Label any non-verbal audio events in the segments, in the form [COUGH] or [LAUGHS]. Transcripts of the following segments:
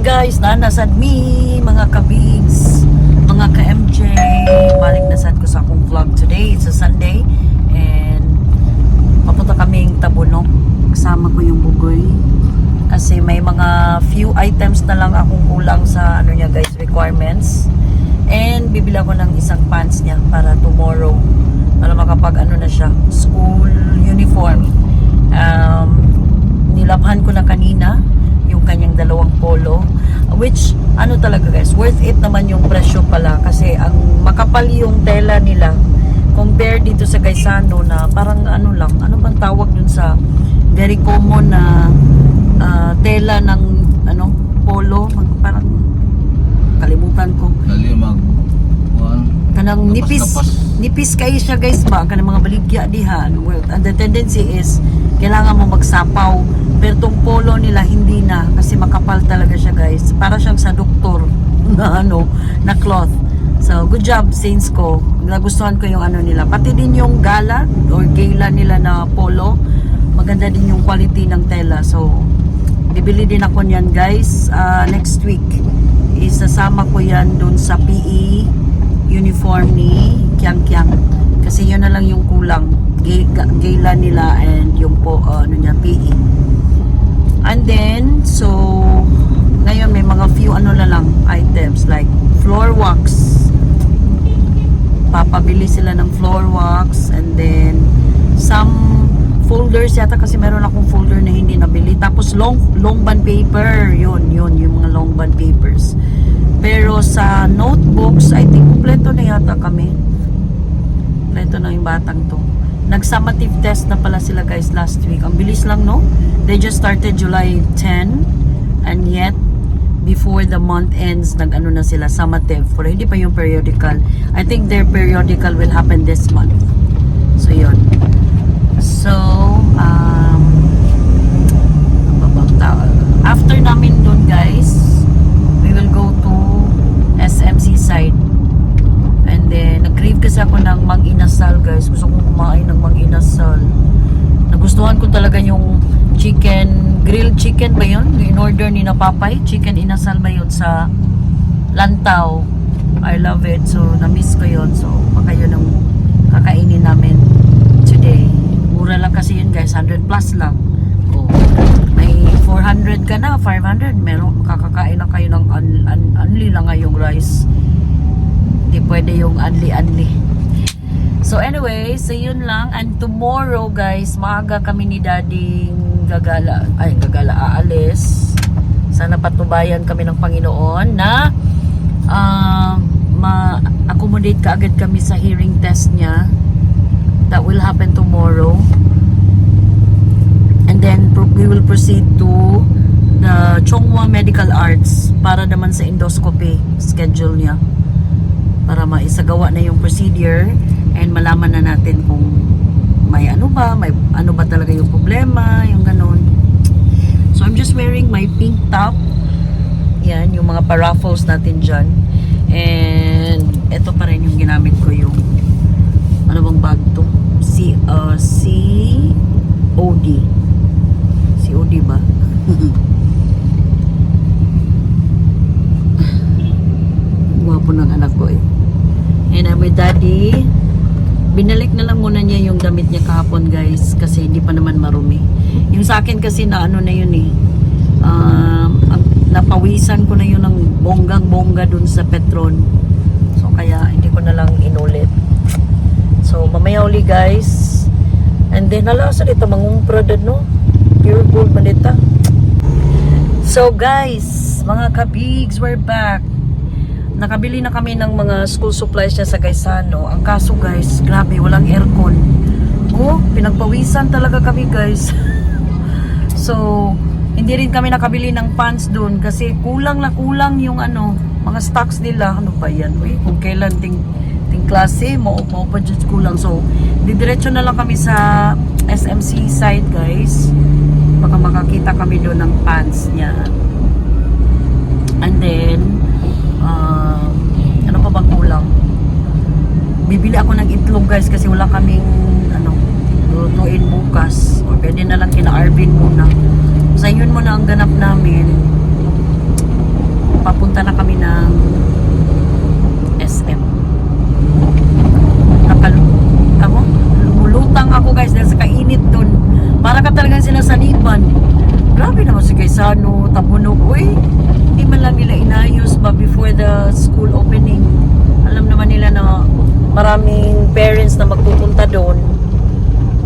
guys, nanasad me, mga kabigs, mga ka-MJ. Balik na sad ko sa akong vlog today. It's a Sunday. And papunta kaming Tabunok. Kasama ko yung bugoy. Kasi may mga few items na lang akong kulang sa ano niya guys, requirements. And bibili ako ng isang pants niya para tomorrow. Para makapag ano na siya, school uniform. Um, nilabhan ko na kanina kanyang dalawang polo which ano talaga guys worth it naman yung presyo pala kasi ang makapal yung tela nila compare dito sa Gaisano na parang ano lang ano bang tawag dun sa very common na ah, tela ng ano polo parang kalimutan ko Dali mag kuan. Kanang nipis nipis kayo siya guys. Ba kanang mga baligya diha well and the tendency is kailangan mo magsapaw. Pero tong polo nila hindi na. Kasi makapal talaga siya guys. Para siyang sa doktor [LAUGHS] na ano na cloth. So good job Saints ko. Nagustuhan ko yung ano nila. Pati din yung gala or gala nila na polo. Maganda din yung quality ng tela. So bibili din ako niyan guys. Ah, next week. Isasama ko yan doon sa PE uniform ni Kyang Kyang. Kasi yun na lang yung kulang. Gay- ga- gala nila and yung po uh, ano niya PE and then so ngayon may mga few ano na lang items like floor wax. Papabili sila ng floor wax and then some folders yata kasi meron akong folder na hindi nabili. Tapos long long band paper. Yun yun yung mga long band papers pero sa notebooks I think kumpleto na yata kami. Kumpleto na yung batang to. Nag-summative test na pala sila guys last week. Ang bilis lang no? They just started July 10 and yet before the month ends nag-ano na sila summative. Pero hindi pa yung periodical. I think their periodical will happen this month. So yun. So um ano after namin dun guys we will go to SMC side and then nag-crave kasi ako ng mang inasal guys gusto kong kumain ng mang inasal nagustuhan ko talaga yung chicken grilled chicken ba yun in order ni na papay chicken inasal ba yun sa lantaw? I love it. So na-miss ko yun. So baka yun ang kakainin namin today. Mura lang kasi yun guys. 100 plus lang. Oh, may 400 ka na 500 meron kakakain na kayo ng un, lang ngayong rice. Hindi pwede yung unli-unli. So anyway, so yun lang. And tomorrow guys, maaga kami ni dading gagala, ay gagala aalis. Sana patubayan kami ng Panginoon na ah, ma-accommodate ka agad kami sa hearing test niya. That will happen tomorrow. And then we will proceed to the Chongwa Medical Arts para naman sa endoscopy schedule niya para maisagawa na yung procedure and malaman na natin kung may ano ba, may ano ba talaga yung problema, yung ganun. So I'm just wearing my pink top. Yan, yung mga paraffles natin dyan. And ito pa rin yung ginamit ko yung ano bang bag to? C, uh, C, OD. COD ba? Gwapo ng anak ko eh. And I'm with daddy. Binalik na lang muna niya yung damit niya kahapon guys kasi hindi pa naman marumi. Yung sa akin kasi na ano na yun eh. Um, ang- napawisan ko na yun ng bonggang bongga dun sa Petron. So kaya hindi ko na lang inulit. So mamaya uli guys. And then hala sa dito mangumpra no. Pure gold manita. So guys, mga kabigs, we're back nakabili na kami ng mga school supplies niya sa Gaisano. Ang kaso guys, grabe, walang aircon. Oh, pinagpawisan talaga kami guys. [LAUGHS] so, hindi rin kami nakabili ng pants doon kasi kulang na kulang yung ano, mga stocks nila. Ano ba yan? Uy, kung kailan ting, ting klase, mo pa dyan kulang. So, didiretso na lang kami sa SMC side guys. Baka makakita kami doon ng pants niya. And then, ah, ano pa bang kulang? Bibili ako ng itlog guys kasi wala kaming lutuin bukas. O pwede na lang kina-Arvin muna. So yun muna ang ganap namin. Papunta na kami ng SM Nakal ako, lumulutang ako guys dahil sa kainit doon para ka talagang sinasaniban grabe naman si Kaisano tabunog. Uy hindi man lang nila inayos ba before the school opening? Alam naman nila na maraming parents na magpupunta doon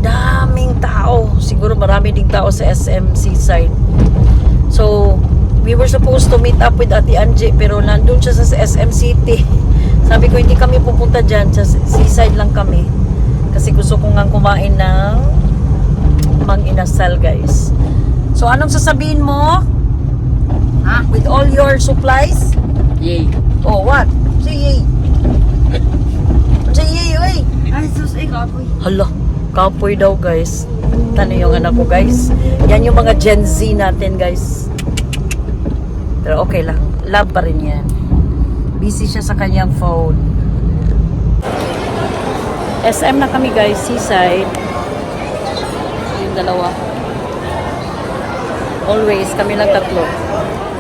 Daming tao. Siguro marami ding tao sa SM Seaside. So, we were supposed to meet up with Ate Angie pero nandun siya sa SM City. [LAUGHS] Sabi ko, hindi kami pupunta dyan. Sa seaside lang kami. Kasi gusto ko nga kumain ng mang inasal, guys. So, anong sasabihin mo? Ha? With all your supplies? Yay. Oh, what? Say yay. Say yay, oy. Ay, sus, kapoy. Hala, kapoy daw, guys. Tano yung anak ko, guys. Yan yung mga Gen Z natin, guys. Pero okay lang. Love pa rin yan. Busy siya sa kanyang phone. SM na kami, guys. Seaside. Yung dalawa. Always, kami lang tatlo.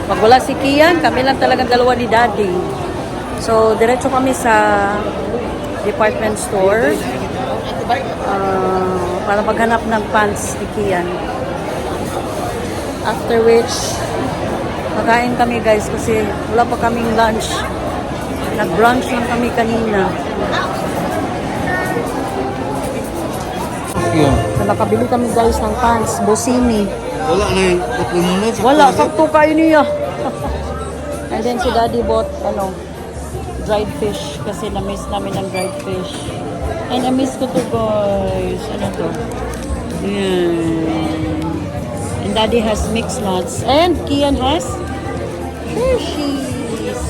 Pag wala si Kian, kami lang talagang dalawa ni Daddy. So, diretso kami sa department store uh, para maghanap ng pants ni Kian. After which, Makain kami guys kasi wala pa kaming lunch. Nag-brunch lang kami kanina. Yun. So nakabili kami guys ng pants, Bossini. Wala na yung. Wala, sakto kayo niya. [LAUGHS] And then si daddy bought, ano, dried fish kasi na-miss namin ng dried fish. And na-miss ko to guys. Ano to? Yan. And daddy has mixed nuts. And Kian has Hershey's.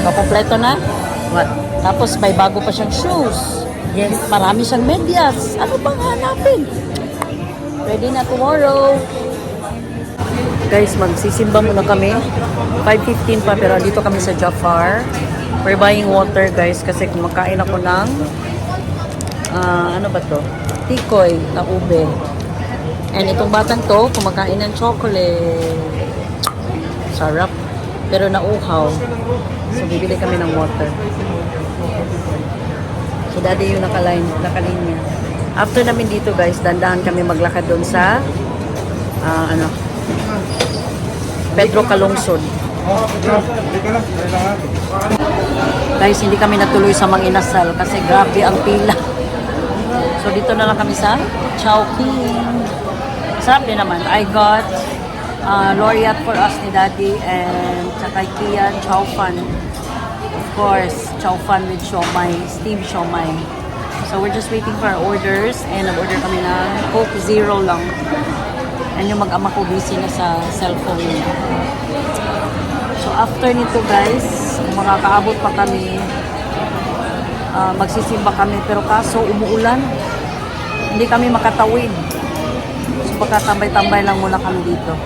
Kakompleto na? What? Tapos may bago pa siyang shoes. Yes. Marami siyang medyas. Ano bang hanapin? Ready na tomorrow. Guys, magsisimba muna kami. 5.15 pa pero dito kami sa Jafar. We're buying water guys kasi kumakain ako ng ah, ano ba to? Tikoy na ube. And itong batang to, kumakain ng chocolate. Sarap. Pero nauhaw. So, bibili kami ng water. So, daddy yung nakaline, nakalinya. After namin dito, guys, dandahan kami maglakad doon sa ah, ano, Pedro Calungsod. Guys, hindi kami natuloy sa Manginasal kasi grabe ang pila. So, dito na lang kami sa Chowking. Sarap din naman. I got uh, laureate for us ni Daddy and tsaka Kian Chow Fan. Of course, Chow Fan with siomay, steamed siomay. So, we're just waiting for our orders and nag-order kami ng Coke Zero lang. And yung mag-ama ko busy na sa cellphone niya. After nito guys, makakaabot pa kami. Ah, magsisimba kami. Pero kaso, umuulan. Hindi kami makatawid. So, baka tambay-tambay lang muna kami dito.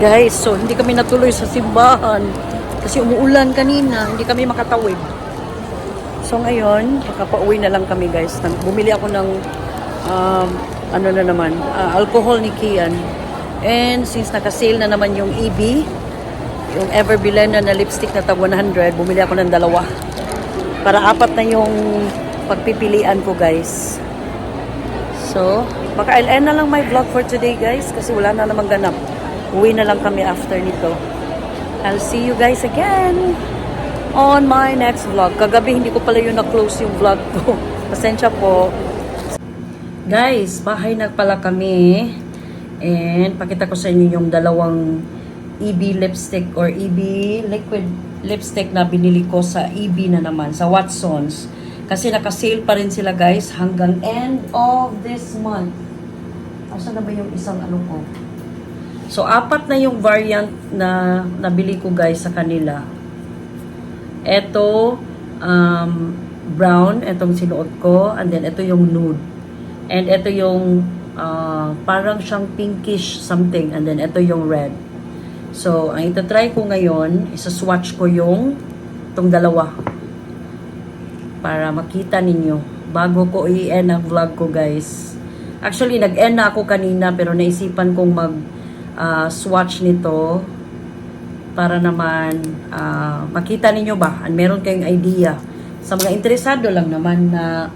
Guys, so hindi kami natuloy sa simbahan. Kasi umuulan kanina. Hindi kami makatawid. So ngayon, makapauwi na lang kami guys. Bumili ako ng um, ano na naman, ah, alcohol ni Kian. And since naka-sale na naman yung EB, yung Ever Bilena na lipstick na tag 100, bumili ako ng dalawa. Para apat na yung pagpipilian ko guys. So, baka I'll end na lang my vlog for today guys kasi wala na namang ganap. Uwi na lang kami after nito. I'll see you guys again on my next vlog. Kagabi hindi ko pala yun na-close yung vlog ko. [LAUGHS] Pasensya po. Guys, bahay na pala kami. And pakita ko sa inyo yung dalawang EB lipstick or EB liquid lipstick na binili ko sa EB na naman, sa Watsons. Kasi naka-sale pa rin sila guys hanggang end of this month. Asa na ba yung isang ano ko? So, apat na yung variant na nabili ko guys sa kanila. Ito, um, brown, itong sinuot ko. And then, ito yung nude. And ito yung ah, parang siyang pinkish something. And then, ito yung red. So, ang itatry ko ngayon, isa-swatch ko yung itong dalawa. Para makita ninyo. Bago ko i-end ang vlog ko, guys. Actually, nag-end na ako kanina pero naisipan kong mag ah, swatch nito para naman ah, makita ninyo ba at meron kayong idea sa mga interesado lang naman na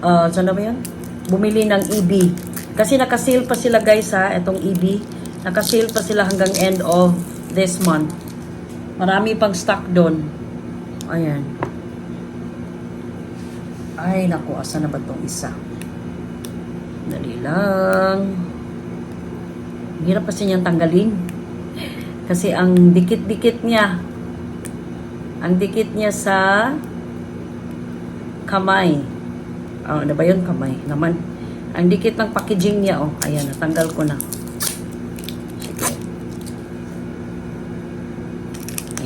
uh, saan na ba yan? bumili ng EB Kasi nakasale pa sila guys ha, itong EB. Nakasale pa sila hanggang end of this month. Marami pang stock doon. Ayan. Ay, naku, asa na ba tong isa? Dali lang. Hirap kasi niyang tanggalin. Kasi ang dikit-dikit niya, ang dikit niya sa kamay. Oh, ano ba yun? Kamay. Naman. Ang dikit ng packaging niya, oh. Ayan, natanggal ko na. Sige.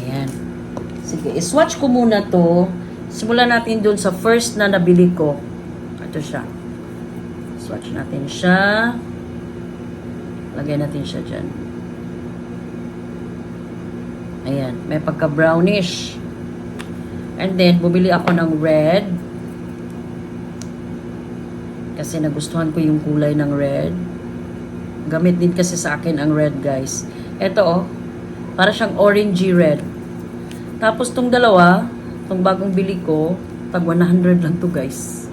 Ayan. Sige, iswatch ko muna to. Simulan natin dun sa first na nabili ko. Ito siya. Swatch natin siya. Lagay natin siya dyan. Ayan, may pagka-brownish. And then, bumili ako ng red. Kasi nagustuhan ko yung kulay ng red. Gamit din kasi sa akin ang red, guys. Ito, oh. Para siyang orangey red. Tapos, tong dalawa, tong bagong bili ko, tag 100 lang to, guys.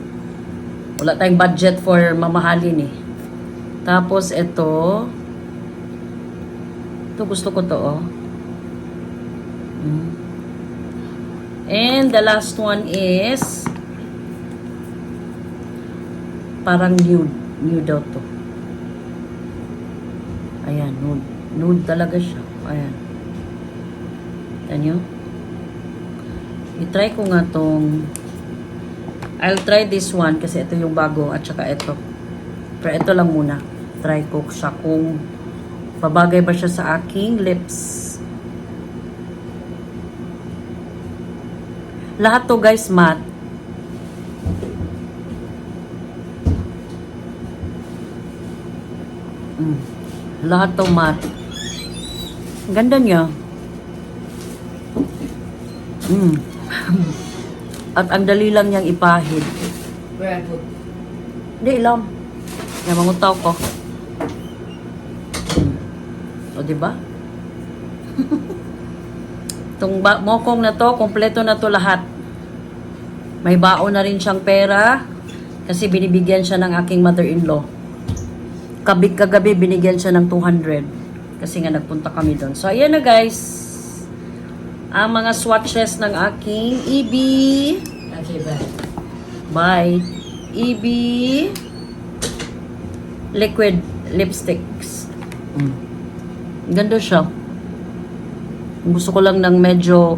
Wala tayong budget for mamahalin, eh. Tapos, ito. Ito, gusto ko to, oh. Mm. And the last one is parang nude. Nude daw to. Ayan, nude. Nude talaga siya. Ayan. Yan nyo? I-try ko nga tong I'll try this one kasi ito yung bago at saka ito. Pero ito lang muna. Try ko siya kung babagay ba siya sa aking lips. Lahat to guys matte. Mm. Lahat to matte. Ganda niya. Mm. At ang dali lang niyang ipahid. Where I put? Hindi, ilam. Yan, mangutaw ko. O, diba? [LAUGHS] Itong ba- mokong na to, kompleto na to lahat. May baon na rin siyang pera kasi binibigyan siya ng aking mother-in-law. Kabig kagabi, binigyan siya ng 200 kasi nga nagpunta kami doon. So, ayan na guys. Ang mga swatches ng aking EB. Okay, bye. Bye. EB liquid lipsticks. Mm. Ganda siya. Gusto ko lang ng medyo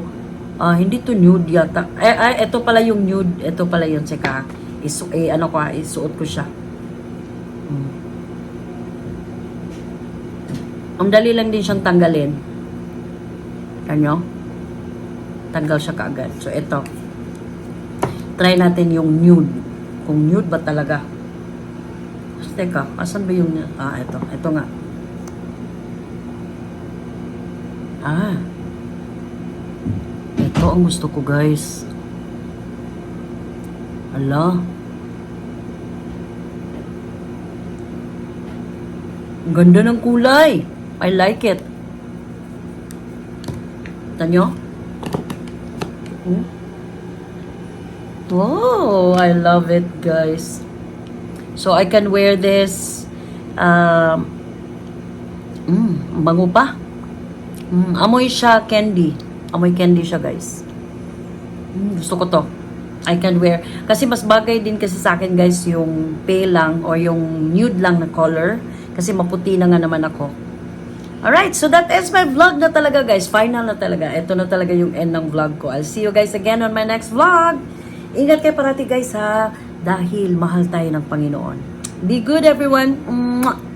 ah, hindi to nude yata. Eh, ay, ito pala yung nude. Ito pala yun. Seka. Isu eh, ano ko, ah, isuot ko siya. Mm. Ang dali lang din siyang tanggalin. Ano? Tanggal siya kaagad. So, ito. Try natin yung nude. Kung nude ba talaga. Teka, asan ba yung... Ah, ito. Ito nga. Ah. Ito ang gusto ko, guys. Ala. Ganda ng kulay. I like it. Tanyo? Hmm? Wow, I love it, guys. So, I can wear this. Um, mm, ang bango pa. Mm, amoy siya candy. Amoy candy siya, guys. Mm, gusto ko to. I can wear. Kasi mas bagay din kasi sa akin, guys, yung pale lang or yung nude lang na color. Kasi maputi na nga naman ako. Alright, so that is my vlog na talaga, guys. Final na talaga. Ito na talaga yung end ng vlog ko. I'll see you guys again on my next vlog. Ingat kayo parati, guys, ha? Dahil mahal tayo ng Panginoon. Be good, everyone. Mwah!